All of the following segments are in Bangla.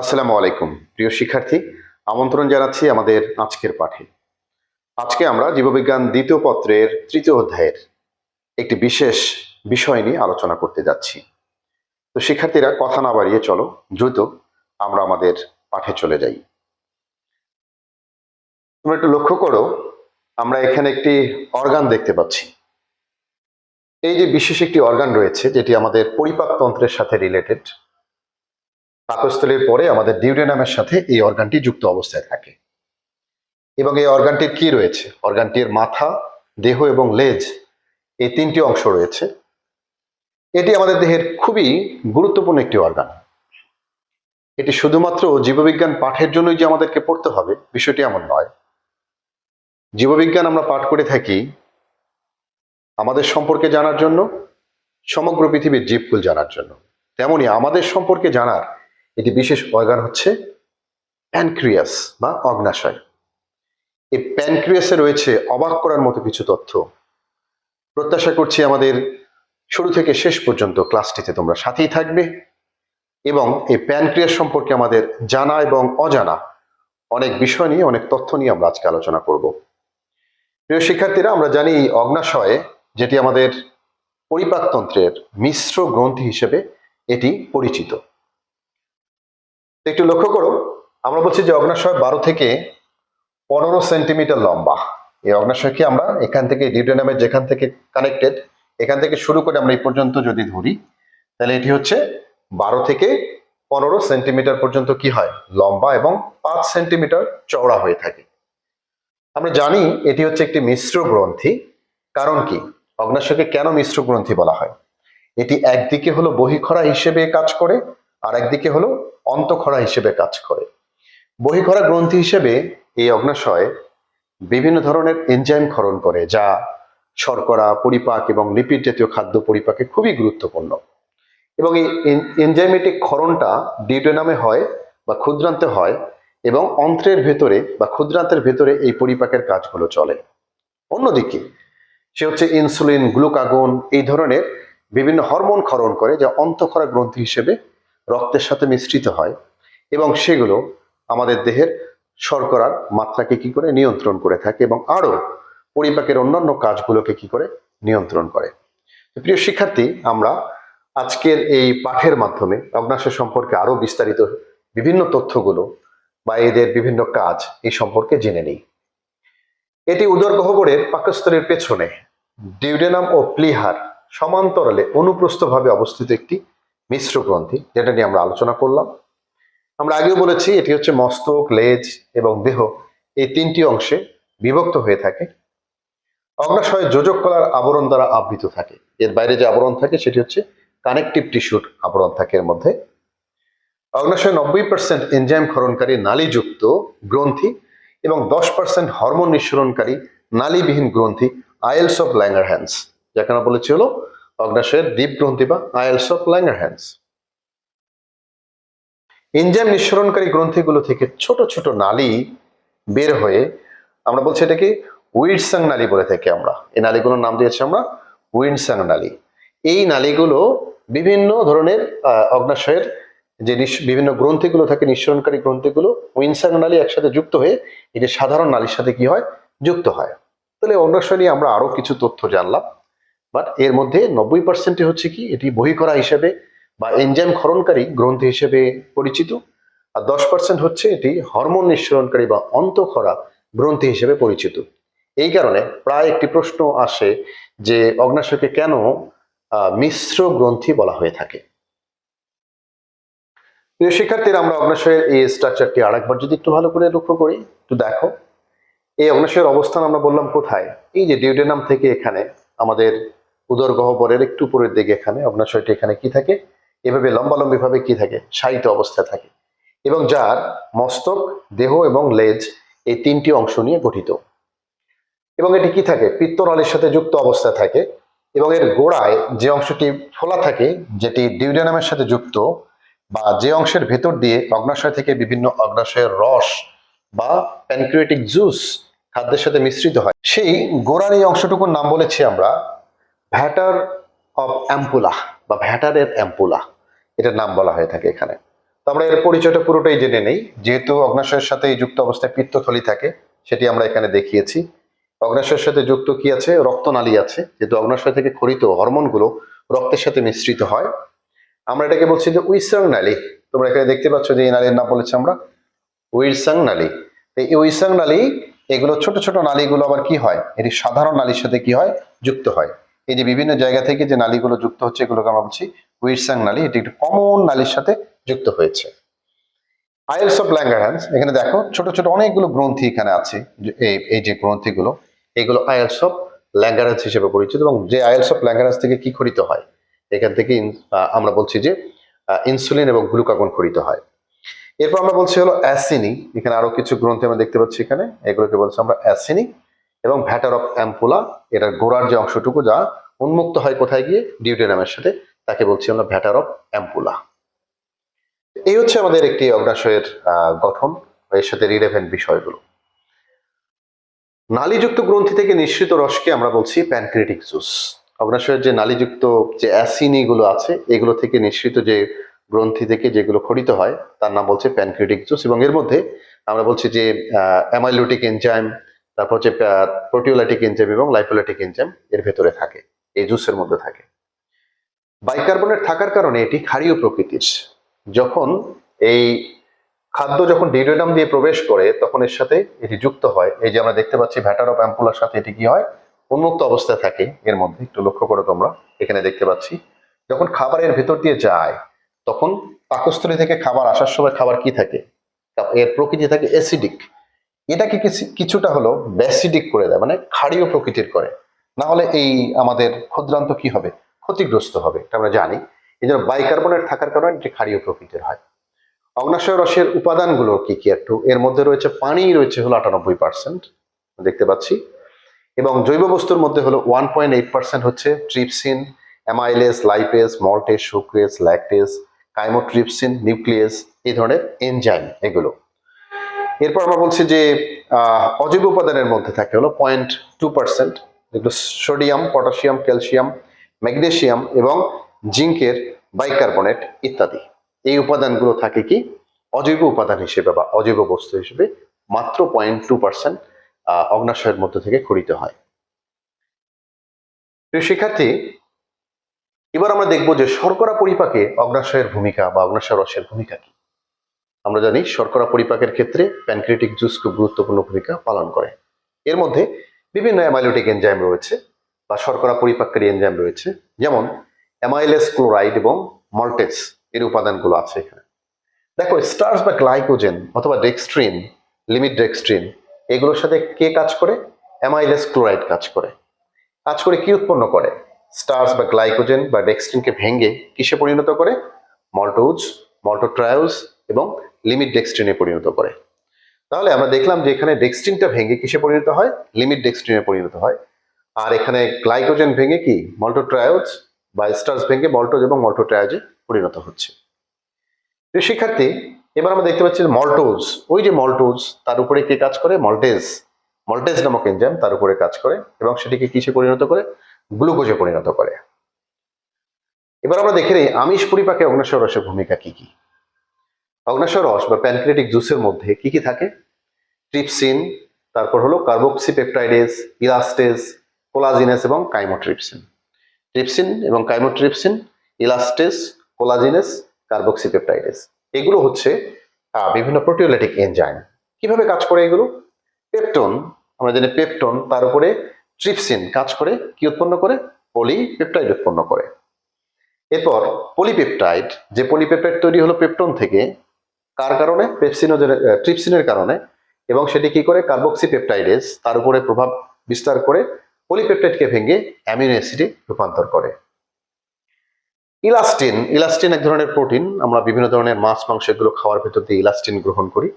আসসালামু আলাইকুম, প্রিয় শিক্ষার্থী। আমন্ত্রণ জানাচ্ছি আমাদের আজকের পাঠে। আজকে আমরা জীববিজ্ঞান দ্বিতীয় পত্রের তৃতীয় অধ্যায়ের একটি বিশেষ বিষয় নিয়ে আলোচনা করতে যাচ্ছি। তো শিক্ষার্থীরা, কথা না বাড়িয়ে চলো, দ্রুত আমরা আমাদের পাঠে চলে যাই। তোমরা একটু লক্ষ্য করো, আমরা এখানে একটি অর্গান দেখতে পাচ্ছি। এই যে বিশেষ একটি অর্গান রয়েছে, যেটি আমাদের পরিপাকতন্ত্রের সাথে রিলেটেড পাকস্থলীর পরে আমাদের ডিউডেনামের সাথে এই অর্গানটি যুক্ত অবস্থায় থাকে। এবং এই অর্গানটির কি রয়েছে? অর্গানটির মাথা, দেহ এবং লেজ এই তিনটি অংশ রয়েছে। এটি আমাদের দেহের খুবই গুরুত্বপূর্ণ একটি অর্গান। এটি শুধুমাত্র জীববিজ্ঞান পাঠের জন্যই যে আমাদেরকে পড়তে হবে, বিষয়টি এমন নয়। জীববিজ্ঞান আমরা পাঠ করে থাকি আমাদের সম্পর্কে জানার জন্য, সমগ্র পৃথিবীর জীবকুল জানার জন্য। তেমনি আমাদের সম্পর্কে জানার এটি বিশেষ অর্গান হচ্ছে প্যানক্রিয়াস বা অগ্নাশয়। এই প্যানক্রিয়াসে রয়েছে অবাক করার মতো কিছু তথ্য। প্রত্যাশা করছি আমাদের শুরু থেকে শেষ পর্যন্ত ক্লাসটিতে তোমরা সাথেই থাকবে এবং এই প্যানক্রিয়াস সম্পর্কে আমাদের জানা এবং অজানা অনেক বিষয় নিয়ে, অনেক তথ্য নিয়ে আমরা আজকে আলোচনা করব। প্রিয় শিক্ষার্থীরা, আমরা জানি এই অগ্নাশয়ে, যেটি আমাদের পরিপাকতন্ত্রের মিশ্র গ্রন্থি হিসেবে এটি পরিচিত। একটু লক্ষ্য করো, আমরা বলছি যে অগ্নাশয় বারো থেকে পনেরো সেন্টিমিটার লম্বা। এই অগ্নাশয়কে আমরা এখান থেকে ডিউডেনামের যেখান থেকে কানেক্টেড এখান থেকে শুরু করে আমরা এই পর্যন্ত যদি ধরি, তাহলে এটি হচ্ছে বারো থেকে পনেরো সেন্টিমিটার পর্যন্ত কি হয়? লম্বা এবং পাঁচ সেন্টিমিটার চওড়া হয়ে থাকে। আমরা জানি এটি হচ্ছে একটি মিশ্র গ্রন্থি। কারণ কি? অগ্নাশয়কে কেন মিশ্র গ্রন্থি বলা হয়? এটি একদিকে হলো বহিখরা হিসেবে কাজ করে আর একদিকে হলো অন্তঃখরা হিসেবে কাজ করে। বহিখরা গ্রন্থি হিসেবে এই অগ্নাশয় বিভিন্ন ধরনের এনজাইম ক্ষরণ করে, যা শর্করা, পরিপাক এবং লিপিড জাতীয় খাদ্য পরিপাকে খুবই গুরুত্বপূর্ণ। এবং এই এনজাইমেটিক ক্ষরণটা ডিউডেনামে হয় বা ক্ষুদ্রান্তে হয় এবং অন্ত্রের ভেতরে বা ক্ষুদ্রান্তের ভেতরে এই পরিপাকের কাজগুলো চলে। অন্যদিকে সে হচ্ছে ইনসুলিন গ্লুকাগন এই ধরনের বিভিন্ন হরমোন ক্ষরণ করে, যা অন্তঃক্ষরা গ্রন্থি হিসেবে রক্তের সাথে মিশ্রিত হয় এবং সেগুলো আমাদের দেহের শর্করার মাত্রাকে কি করে নিয়ন্ত্রণ করে থাকে এবং আরও পরিপাকের অন্যান্য কাজগুলোকে কি করে নিয়ন্ত্রণ করে। প্রিয় শিক্ষার্থী, আমরা আজকের এই পাঠের মাধ্যমে অগ্নাশয় সম্পর্কে আরও বিস্তারিত বিভিন্ন তথ্যগুলো বা এদের বিভিন্ন কাজ এই সম্পর্কে জেনে নিই। এটি উদর গহ্বরের পাকস্থলীর পেছনে ডিউডেনাম ও প্লিহার সমান্তরালে অনুপ্রস্থভাবে অবস্থিত একটি মিশ্র গ্রন্থি, যেটা নিয়ে আমরা আলোচনা করলাম। আমরা আগেও বলেছি, এটি হচ্ছে মস্তক, লেজ এবং দেহ। এই তিনটি অংশে বিভক্ত হয়ে থাকে। অগ্নাশয় যোজক কলার আবরণ দ্বারা আবৃত থাকে। এর বাইরে যে আবরণ থাকে, সেটি হচ্ছে কানেকটিভ টিস্যুর আবরণ থাকে এর মধ্যে। অগ্নাশয় নব্বই পার্সেন্ট এনজাইম ক্ষরণকারী নালীযুক্ত গ্রন্থি এবং দশ পার্সেন্ট হরমোন নিঃসরণকারী নালীবিহীন গ্রন্থি আয়েলস অফ ল্যাঙ্গার হ্যান্ডস যাকে আমরা বলেছি হলো অগ্নাশয়ের দ্বীপ গ্রন্থি বা islets of Langerhans enzyme নিঃসরণকারী গ্রন্থিগুলো থেকে ছোট ছোট নালী বের হয়ে আমরা বলছি এটাকে উইডসাং নালী বলে থাকি আমরা। এই নালীগুলোর নাম দিয়েছি আমরা উইন্ডসাং নালী। এই নালীগুলো বিভিন্ন ধরনের অগ্নাশয়ের যে বিভিন্ন গ্রন্থিগুলো থাকে, নিঃসরণকারী গ্রন্থিগুলো উইনসাং নালী একসাথে যুক্ত হয়ে এটি সাধারণ নালীর সাথে কি হয়? যুক্ত হয়। তাহলে অগ্নাশয় নিয়ে আমরা আরও কিছু তথ্য জানলাম। বাট এর মধ্যে নব্বই পার্সেন্টই হচ্ছে কি, এটি বহিকরা হিসেবে বা এনজাইম ক্ষরণকারী গ্রন্থি হিসেবে পরিচিত। আর দশ পার্সেন্ট হচ্ছে এটি হরমোন নিঃসরণকারী বা অন্তঃক্ষরা গ্রন্থি হিসেবে পরিচিত। এই কারণে প্রায় একটি প্রশ্ন আসে যে অগ্নাশয়কে কেন মিশ্র গ্রন্থি বলা হয়ে থাকে? শিক্ষার্থীরা, আমরা অগ্নাশয়ের এই স্ট্রাকচারটি আরেকবার যদি একটু ভালো করে লক্ষ্য করি, একটু দেখো। এই অগ্নাশয়ের অবস্থান আমরা বললাম কোথায়? এই যে ডিউডেনাম থেকে এখানে আমাদের উদর গহ্বরের একটু উপরের দিকে এখানে অগ্নাশয়টি এখানে কি থাকে? এভাবে লম্বালম্বি ভাবে কি থাকে? শায়িত অবস্থায় থাকে। এবং যার মস্তক, দেহ এবং লেজ এই তিনটি অংশ নিয়ে গঠিত। এবং এটি কি থাকে? পিত্তনালীর সাথে যুক্ত অবস্থায় থাকে। এবং এর গোড়ায় যে অংশটি ফোলা থাকে, যেটি ডিউডেনামের সাথে যুক্ত, বা যে অংশের ভেতর দিয়ে অগ্নাশয় থেকে বিভিন্ন অগ্নাশয়ের রস বা প্যানক্রিয়েটিক জুস খাদ্যের সাথে মিশ্রিত হয়, সেই গোড়ার এই অংশটুকুর নাম বলেছি আমরা ভ্যাটার অফ অ্যাম্পুলা বা ভ্যাটারের অ্যাম্পুলা এটার নাম বলা হয়ে থাকে এখানে। তো আমরা এর পরিচয়টা পুরোটাই জেনে নেই। যেহেতু অগ্নাশয়ের সাথে এই যুক্ত অবস্থায় পিত্তথলি থাকে, সেটি আমরা এখানে দেখিয়েছি। অগ্নাশয়ের সাথে যুক্ত কি আছে? রক্তনালী আছে। যেহেতু অগ্নাশয় থেকে খরিত হরমোনগুলো রক্তের সাথে মিশ্রিত হয়। আমরা এটাকে বলছি যে উইসাং নালী। তোমরা এখানে দেখতে পাচ্ছ যে এই নালীর নাম বলেছি আমরা উইলসাং নালী। এই উইসাং নালী, এগুলো ছোট ছোট নালীগুলো আবার কি হয়? এটি সাধারণ নালীর সাথে কি হয়? যুক্ত হয়। এই যে বিভিন্ন জায়গা থেকে যে নালীগুলো যুক্ত হচ্ছে, এগুলোকে আমরা বলছি উইরসাং নালী। এটি একটি কমন নালীর সাথে যুক্ত হয়েছে। আইএলস অফ ল্যাঙ্গারহ্যান্স এখানে দেখো, ছোট ছোট অনেকগুলো গ্রন্থি এখানে আছে এই এই যে গ্রন্থিগুলো, এগুলো আইএলস অফ ল্যাঙ্গারহ্যান্স হিসেবে পরিচিত এবং যে আইএলস অফ ল্যাঙ্গারহ্যান্স থেকে কি খরিত হয়, এখান থেকে আমরা বলছি যে ইনসুলিন এবং গ্লুকাগন খরিত হয়। এরপর আমরা বলছি হলো অ্যাসিনি এখানে আরও কিছু গ্রন্থি আমরা দেখতে পাচ্ছি এখানে, এগুলোকে বলছি আমরা অ্যাসিনি এবং ভ্যাটার অফ অ্যাম্পুলা, এটার গোড়ার যে অংশটুকু যা উন্মুক্ত হয় কোথায় গিয়ে? ডিউটেনামের সাথে। তাকে বলছি আমরা ভ্যাটার অফ অ্যাম্পুলা। এই হচ্ছে আমাদের একটি অগ্রাশয়ের গঠন এর সাথে রিলেভেন্ট বিষয়গুলো। নালীযুক্ত গ্রন্থি থেকে নিঃসৃত রসকে আমরা বলছি প্যানক্রিয়েটিক জুস অগ্নাশয়ের যে নালীযুক্ত যে অ্যাসিনি গুলো আছে, এগুলো থেকে নিঃসৃত যে গ্রন্থি থেকে যেগুলো খরিত হয়, তার নাম বলছে প্যানক্রিয়েটিক জুস এবং এর মধ্যে আমরা বলছি যে অ্যামাইলোটিক এনজাইম তারপর হচ্ছে প্রোটিওলাইটিক এনজাইম এবং লাইপোলাইটিক এনজাইম এর ভেতরে থাকে, এই জুসের মধ্যে থাকে। বাইকার্বনেট থাকার কারণে এটি ক্ষারীয় প্রকৃতির। যখন এই খাদ্য যখন ডিউরেনাম দিয়ে প্রবেশ করে, তখন এর সাথে এটি যুক্ত হয়। এই যে আমরা দেখতে পাচ্ছি ভ্যাটার অফ অ্যাম্পুলার সাথে এটি কি হয়? উন্মুক্ত অবস্থায় থাকে এর মধ্যে। একটু লক্ষ্য করো তোমরা, এখানে দেখতে পাচ্ছি। যখন খাবারের ভেতর দিয়ে যায়, তখন পাকস্থলী থেকে খাবার আসার সময় খাবার কি থাকে? এর প্রকৃতি থাকে অ্যাসিডিক এটাকে কিছু- কিছুটা হলো ব্যাসিডিক করে দেয় মানে ক্ষারীয় প্রকৃতির করে। না হলে এই আমাদের ক্ষুদ্রান্ত কি হবে? ক্ষতিগ্রস্ত হবে, এটা আমরা জানি। এই জন্য বাইকার্বনেট থাকার কারণে এটি ক্ষারীয় প্রকৃতির হয়। অগ্নাশয় রসের উপাদানগুলো কি কি একটু? এর মধ্যে রয়েছে পানি, রয়েছে হলো আটানব্বই পার্সেন্ট দেখতে পাচ্ছি। এবং জৈব বস্তুর মধ্যে হলো ওয়ান পয়েন্ট এইট পার্সেন্ট হচ্ছে trypsin amylase lipase maltase sucrase lactase chymotrypsin nucleus এই ধরনের এনজাইম এগুলো। এরপর আমরা বলছি যে অজৈব উপাদানের মধ্যে থাকে হলো পয়েন্ট টু পার্সেন্ট যেগুলো সোডিয়াম পটাশিয়াম ক্যালসিয়াম ম্যাগনেশিয়াম এবং জিঙ্কের বাইকার্বনেট ইত্যাদি। এই উপাদানগুলো থাকে কি? অজৈব উপাদান হিসেবে বা অজৈব বস্তু হিসেবে মাত্র পয়েন্ট টু পার্সেন্ট অগ্নাশয়ের মধ্যে থেকে খরিত হয়। শিক্ষার্থী, এবার আমরা দেখব যে শর্করা পরিপাকে অগ্নাশয়ের ভূমিকা বা অগ্নাশয় রসের ভূমিকা কি। আমরা জানি শর্করা পরিপাকের ক্ষেত্রে প্যানক্রিয়েটিক জুস খুব গুরুত্বপূর্ণ ভূমিকা পালন করে। এর মধ্যে বিভিন্ন অ্যামাইলোটিক এনজাইম রয়েছে বা শর্করা পরিপাককারী এনজাইম রয়েছে, যেমন অ্যামাইলেস ক্লোরাইড এবং মল্টেস এর উপাদানগুলো আছে এখানে। দেখো স্টার্স বা গ্লাইকোজেন অথবা ডেক্সট্রিন লিমিট ডেক্সট্রিন এগুলোর সাথে কে কাজ করে? অ্যামাইলেস ক্লোরাইড কাজ করে। কাজ করে কি উৎপন্ন করে? স্টার্স বা গ্লাইকোজেন বা ডেক্সট্রিনকে ভেঙে কিসে পরিণত করে? মল্টোজ মল্টোট্রায়োজ এবং লিমিট ডেক্সট্রিনে পরিণত করে। তাহলে আমরা দেখলাম যে এখানে ডেক্সট্রিনটা ভেঙে কিসে পরিণত হয়? লিমিট ডেক্সট্রিনে পরিণত হয়। আর এখানে গ্লাইকোজেন ভেঙে কি? মল্টোট্রায়োজ বা স্টার্স ভেঙে মল্টোজ এবং মল্টোট্রায়োজে পরিণত হচ্ছে। শিক্ষার্থী, এবার আমরা দেখতে পাচ্ছি মল্টোজ ওই যে মল্টোজ তার উপরে কে কাজ করে? মল্টেজ মল্টেজ নামক এনজাইম তার উপরে কাজ করে এবং সেটিকে কিসে পরিণত করে? গ্লুকোজে পরিণত করে। এবার আমরা দেখে নিই আমিষ পরিপাকে অগ্নাশয় রসের ভূমিকা কি কি? অগ্নাশয় রস বা প্যানক্রিয়েটিক জুসের মধ্যে কি কি থাকে? ট্রিপসিন তারপর হলো কার্বক্সিপেপটাইডেস ইলাস্টেস কোলাজিনেস এবং কাইমোট্রিপসিন ট্রিপসিন এবং কাইমোট্রিপসিন ইলাস্টেস কোলাজিনেস কার্বক্সিপেপটাইডেস এগুলো হচ্ছে বিভিন্ন প্রোটিওলাইটিক এনজাইম কীভাবে কাজ করে এগুলো? পেপটন আমরা জানি পেপটন তার উপরে ট্রিপসিন কাজ করে, কি উৎপন্ন করে? পলিপেপটাইড উৎপন্ন করে। এরপর পলিপেপটাইড যে পলিপেপটাইড তৈরি হলো পেপটন থেকে কার কারণে? পেপসিনোজের ট্রিপসিনের কারণে। এবং সেটি কি করে? কার্বক্সিপেপটাইডেস, তার উপরে প্রভাব বিস্তার করে পলিপেপটাইডকে ভেঙে অ্যামিনো অ্যাসিডে রূপান্তর করে। ইলাস্টিন ইলাস্টিন এক ধরনের প্রোটিন। আমরা বিভিন্ন ধরনের মাছ, মাংস এগুলো খাওয়ার ভেতর দিয়ে ইলাস্টিন গ্রহণ করি।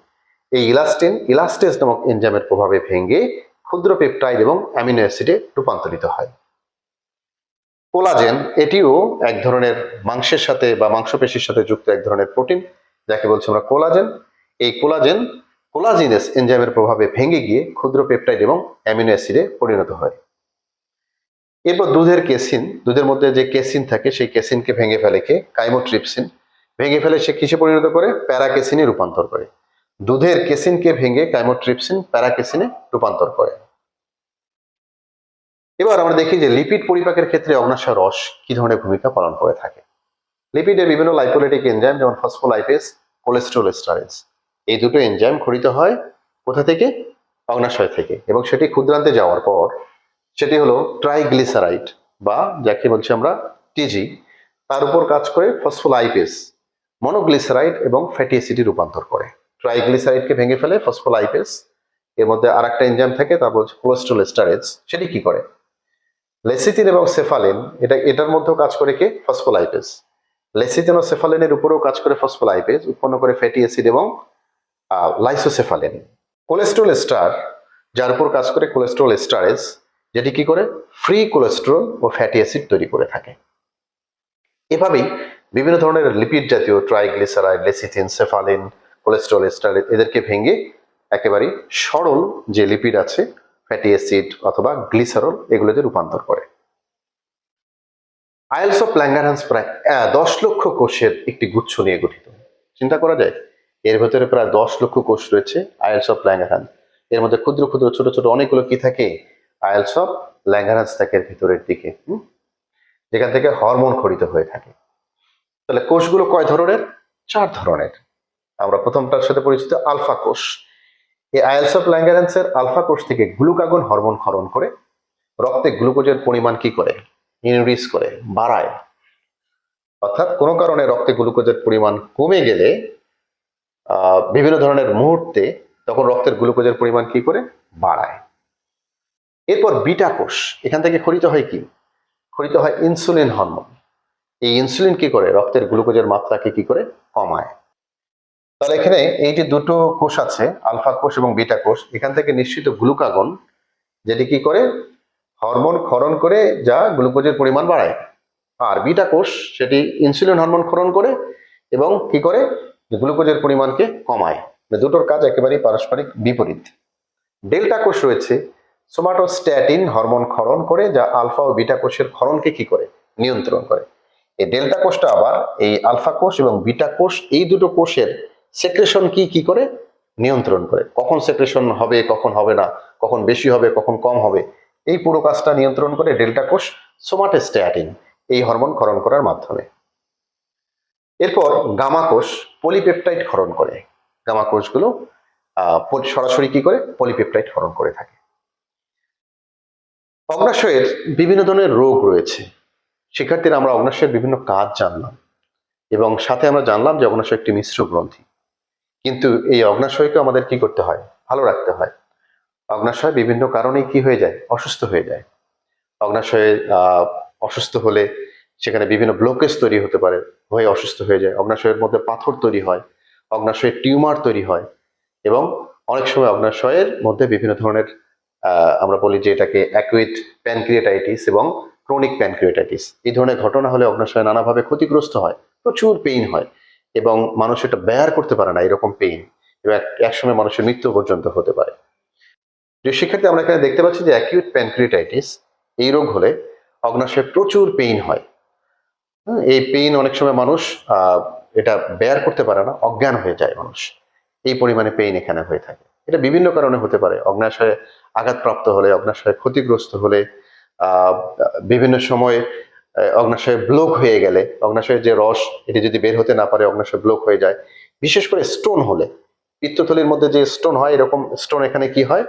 এই ইলাস্টিন ইলাস্টেজ নামক এনজাইমের প্রভাবে ভেঙে ক্ষুদ্র পেপটাইড এবং অ্যামিনো অ্যাসিডে রূপান্তরিত হয়। কোলাজেন, এটিও এক ধরনের মাংসের সাথে বা মাংসপেশির সাথে যুক্ত এক ধরনের প্রোটিন। যাকে বলছি আমরা কোলাজেন। এই কোলাজেন কোলাজিনেস এনজাইমের প্রভাবে ভেঙে গিয়ে ক্ষুদ্র পেপটাইড এবং অ্যামিনো অ্যাসিডে পরিণত হয়। এরপর দুধের কেসিন দুধের মধ্যে যে কেসিন থাকে সেই কেসিনকে ভেঙে ফেলে কে? কাইমোট্রিপসিন। ভেঙে ফেলে সে কিসে পরিণত করে? প্যারাকেসিনে রূপান্তর করে। দুধের কেসিনকে ভেঙে কাইমোট্রিপসিন প্যারাকেসিনে রূপান্তর করে। এবার আমরা দেখি যে লিপিড পরিপাকের ক্ষেত্রে অগ্নাশয় রস কি ধরনের ভূমিকা পালন করে থাকে। লিপিডের বিভিন্ন লাইপোলাইটিক এনজাইম যেমন ফসফোলাইপেস কোলেস্ট্রল স্টারেজ এই দুটো এনজাইম খরিত হয় কোথা থেকে? অগ্নাশয় থেকে। এবং সেটি ক্ষুদ্রান্তে যাওয়ার পর সেটি হলো ট্রাইগ্লিসারাইড বা যাকে বলছি আমরা টিজি তার উপর কাজ করে ফসফোলাইপেস মনোগ্লিসারাইড এবং ফ্যাটি অ্যাসিডে রূপান্তর করে। ট্রাইগ্লিসারাইডকে ভেঙে ফেলে ফসফোলাইপেস এর মধ্যে আর একটা এনজাইম থাকে তা বলছে কোলেস্ট্রল স্টারেজ সেটি কি করে? লেসিথিন এবং সেফালিন এটা, এটার মধ্যেও কাজ করে কে? ফসফোলাইপেস লেসিথিন ও উপরেও কাজ করে ফসফোলাইপেস উৎপন্ন করে ফ্যাটি অ্যাসিড এবং লাইসোসেফালিন। কোলেস্ট্রল স্টার, যার উপর কাজ করে কোলেস্ট্রল স্টারেজ, যেটি কি করে? ফ্রি কোলেস্ট্রল ও ফ্যাটি অ্যাসিড তৈরি করে থাকে। এভাবেই বিভিন্ন ধরনের লিপিড জাতীয় triglyceride, lecithin, cephalin, cholesterol esterase এদেরকে ভেঙে একেবারেই সরল যে লিপিড আছে, ফ্যাটি অ্যাসিড অথবা গ্লিসারল, এগুলোতে রূপান্তর করে। আইলস অফ ল্যাঙ্গারহান্স প্রায় দশ লক্ষ কোষের একটি গুচ্ছ নিয়ে গঠিত। চিন্তা করা যায়? এর ভেতরে প্রায় দশ লক্ষ কোষ রয়েছে আইলস অফ ল্যাঙ্গারহান্স এর মধ্যে ক্ষুদ্র ক্ষুদ্র, ছোট ছোট অনেকগুলো কি থাকে? আইলস অফ ল্যাঙ্গারহান্স থাকে এর ভিতরের দিকে যেখান থেকে হরমোন খরিত হয়ে থাকে। তাহলে কোষগুলো কয় ধরনের? চার ধরনের। আমরা প্রথমটার সাথে পরিচিত আলফা কোষ। এই আইলস অফ ল্যাঙ্গারেন্সের আলফা কোষ থেকে গ্লুকাগন হরমোন ক্ষরণ করে। রক্তে গ্লুকোজের পরিমাণ কি করে? ইনক্রিজ করে, বাড়ায়। অর্থাৎ কোনো কারণে রক্তে গ্লুকোজের পরিমাণ কমে গেলে বিভিন্ন ধরনের মুহূর্তে তখন রক্তের গ্লুকোজের পরিমাণ কি করে? বাড়ায়। এরপর বিটা কোষ, এখান থেকে খরিত হয় কি? খরিত হয় ইনসুলিন হরমোন এই ইনসুলিন কি করে? রক্তের গ্লুকোজের মাত্রাকে কি করে? কমায়। তাহলে এখানে এই যে দুটো কোষ আছে, আলফা কোষ এবং বিটা কোষ, এখান থেকে নিশ্চিত গ্লুকাগন, যেটি কি করে? হরমোন ক্ষরণ করে যা গ্লুকোজের পরিমাণ বাড়ায়। আর বিটা কোষ, সেটি ইনসুলিন হরমোন ক্ষরণ করে এবং কি করে? গ্লুকোজের পরিমাণকে কমায়। মানে দুটোর কাজ একেবারেই পারস্পরিক বিপরীত। ডেল্টা কোষ রয়েছে সোমাটোস্ট্যাটিন হরমোন ক্ষরণ করে যা আলফা ও বিটা কোষের ক্ষরণকে কি করে? নিয়ন্ত্রণ করে। এই ডেল্টা কোষটা আবার এই আলফা কোষ এবং বিটা কোষ, এই দুটো কোষের সেক্রেশন কি কি করে? নিয়ন্ত্রণ করে। কখন সেক্রেশন হবে, কখন হবে না? কখন বেশি হবে, কখন কম হবে? এই পুরো কাজটা নিয়ন্ত্রণ করে ডেল্টা কোষ সোমাটোস্ট্যাটিন, এই হরমোন ক্ষরণ করার মাধ্যমে। এরপর গামা কোষ পলিপেপটাইড ক্ষরণ করে। গামা কোষগুলো সরাসরি কি করে? পলিপেপটাইড ক্ষরণ করে থাকে। অগ্নাশয়ের বিভিন্ন ধরনের রোগ রয়েছে। শিক্ষার্থীরা আমরা অগ্নাশয়ের বিভিন্ন কাজ জানলাম এবং সাথে আমরা জানলাম যে অগ্নাশয় একটি মিশ্র গ্রন্থি। কিন্তু এই অগ্নাশয়কে আমাদের কি করতে হয়? ভালো রাখতে হয়। অগ্নাশয় বিভিন্ন কারণেই কি হয়ে যায়? অসুস্থ হয়ে যায়। অগ্নাশয়ে অসুস্থ হলে সেখানে বিভিন্ন ব্লকেজ তৈরি হতে পারে, হয়ে অসুস্থ হয়ে যায়। অগ্নাশয়ের মধ্যে পাথর তৈরি হয় অগ্নাশয়ে টিউমার তৈরি হয় এবং অনেক সময় অগ্নাশয়ের মধ্যে বিভিন্ন ধরনের আমরা বলি যে এটাকে অ্যাকুইট প্যানক্রিয়েটাইটিস এবং ক্রনিক প্যানক্রিয়েটাইটিস এই ধরনের ঘটনা হলে অগ্নাশয় নানাভাবে ক্ষতিগ্রস্ত হয়, প্রচুর পেইন হয় এবং মানুষ এটা ব্যয়ার করতে পারে না, এরকম পেইন এবং এক- একসময় মানুষের মৃত্যু পর্যন্ত হতে পারে। যে শিক্ষার্থী আমরা এখানে দেখতে পাচ্ছি যে অ্যাকিউট প্যানক্রিয়েটাইটিস এই রোগ হলে অগ্নাশয়ে প্রচুর পেইন হয়। এই পেইন অনেক সময় মানুষ এটা বেয়ার করতে পারে না, অজ্ঞান হয়ে যায় মানুষ। এই পরিমাণে পেইন এখানে হয়ে থাকে। এটা বিভিন্ন কারণে হতে পারে। অগ্নাশয়ে আঘাতপ্রাপ্ত হলে, অগ্নাশয়ে ক্ষতিগ্রস্ত হলে বিভিন্ন সময় অগ্নাশয়ে ব্লক হয়ে গেলে, অগ্নাশয়ের যে রস, এটি যদি বের হতে না পারে, অগ্নাশয় ব্লক হয়ে যায়। বিশেষ করে স্টোন হলে, পিত্তথলির মধ্যে যে স্টোন হয়, এরকম স্টোন এখানে কি হয়?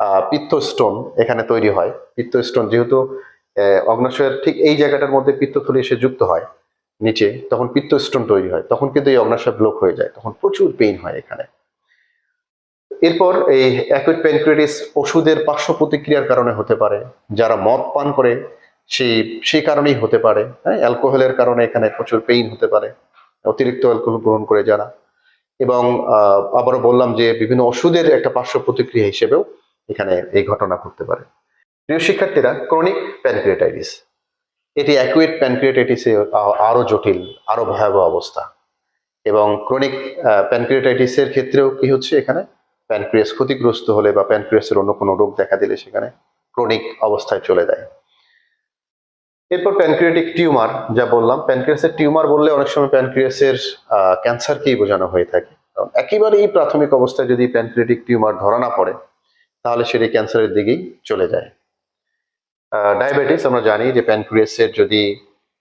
আহ, পিত্ত এখানে তৈরি হয়। পিত্ত স্টোন যেহেতু অগ্নাশয়ের ঠিক এই জায়গাটার মধ্যে পিত্তথলি এসে যুক্ত হয় নিচে তখন পিত্তস্টোন তৈরি হয় তখন কিন্তু এই অগ্নাশয় ব্লক হয়ে যায় তখন প্রচুর পেইন হয় এখানে। এরপর এই অ্যাকুইট প্যানক্রিয়াটিস ওষুধের পার্শ্ব প্রতিক্রিয়ার কারণে হতে পারে যারা মদ পান করে সেই সেই কারণেই হতে পারে হ্যাঁ অ্যালকোহলের কারণে এখানে প্রচুর পেইন হতে পারে অতিরিক্ত অ্যালকোহল গ্রহণ করে যারা। এবং আবারও বললাম যে বিভিন্ন ওষুধের একটা পার্শ্ব প্রতিক্রিয়া হিসেবেও এখানে এই ঘটনা ঘটতে পারে। প্রিয় শিক্ষার্থীরা ক্রনিক প্যানক্রিয়েটাইটিস এটি অ্যাকুইট প্যানক্রিয়েটাইটিসে আরও জটিল, আরও ভয়াবহ অবস্থা। এবং ক্রনিক প্যানক্রিয়েটাইটিসের ক্ষেত্রেও কি হচ্ছে এখানে? প্যানক্রিয়াস ক্ষতিগ্রস্ত হলে বা প্যানক্রিয়াসের অন্য কোনো রোগ দেখা দিলে সেখানে ক্রনিক অবস্থায় চলে যায়। এরপর প্যানক্রিয়াটিক টিউমার যা বললাম প্যানক্রিয়াসের টিউমার বললে অনেক সময় প্যানক্রিয়াসের ক্যান্সারকেই বোঝানো হয়ে থাকে। কারণ একেবারেই প্রাথমিক অবস্থায় যদি প্যানক্রিয়াটিক টিউমার ধরা না পড়ে তাহলে সেটি ক্যান্সারের দিকেই চলে যায়। ডায়াবেটিস আমরা জানি যে প্যানক্রিয়াসের যদি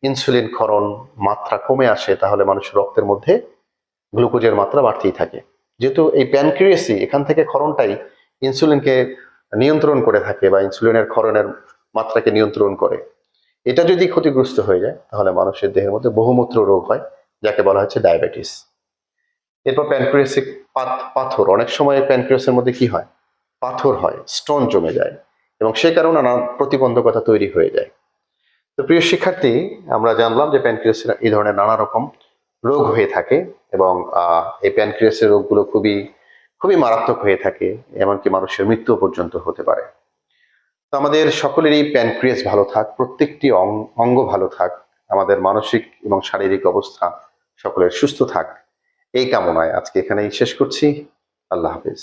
ইনসুলিন ক্ষরণ মাত্রা কমে আসে, তাহলে মানুষের রক্তের মধ্যে গ্লুকোজের মাত্রা বাড়তেই থাকে। যেহেতু এই প্যানক্রিয়াসই এখান থেকে ক্ষরণটাই ইনসুলিনকে নিয়ন্ত্রণ করে থাকে বা ইনসুলিনের ক্ষরণের মাত্রাকে নিয়ন্ত্রণ করে। এটা যদি ক্ষতিগ্রস্ত হয়ে যায়, তাহলে মানুষের দেহের মধ্যে বহুমূত্র রোগ হয়, যাকে বলা হচ্ছে ডায়াবেটিস এরপর প্যানক্রিয়াসিক পাথর। অনেক সময় প্যানক্রিয়াসের মধ্যে কি হয়? পাথর হয় স্টোন জমে যায় এবং সে কারণে নানা প্রতিবন্ধকতা তৈরি হয়ে যায়। তো প্রিয় শিক্ষার্থী, আমরা জানলাম যে প্যানক্রিয়াসের এই ধরনের নানা রকম রোগ হয়ে থাকে এবং এই প্যানক্রিয়াসের রোগগুলো খুবই খুবই মারাত্মক হয়ে থাকে, এমনকি মানুষের মৃত্যু পর্যন্ত হতে পারে। তো আমাদের সকলেরই প্যানক্রিয়াস ভালো থাক, প্রত্যেকটি অঙ্গ ভালো থাক, আমাদের মানসিক এবং শারীরিক অবস্থা সকলের সুস্থ থাক। এই কামনায় আজকে এখানেই শেষ করছি। আল্লাহ হাফিজ।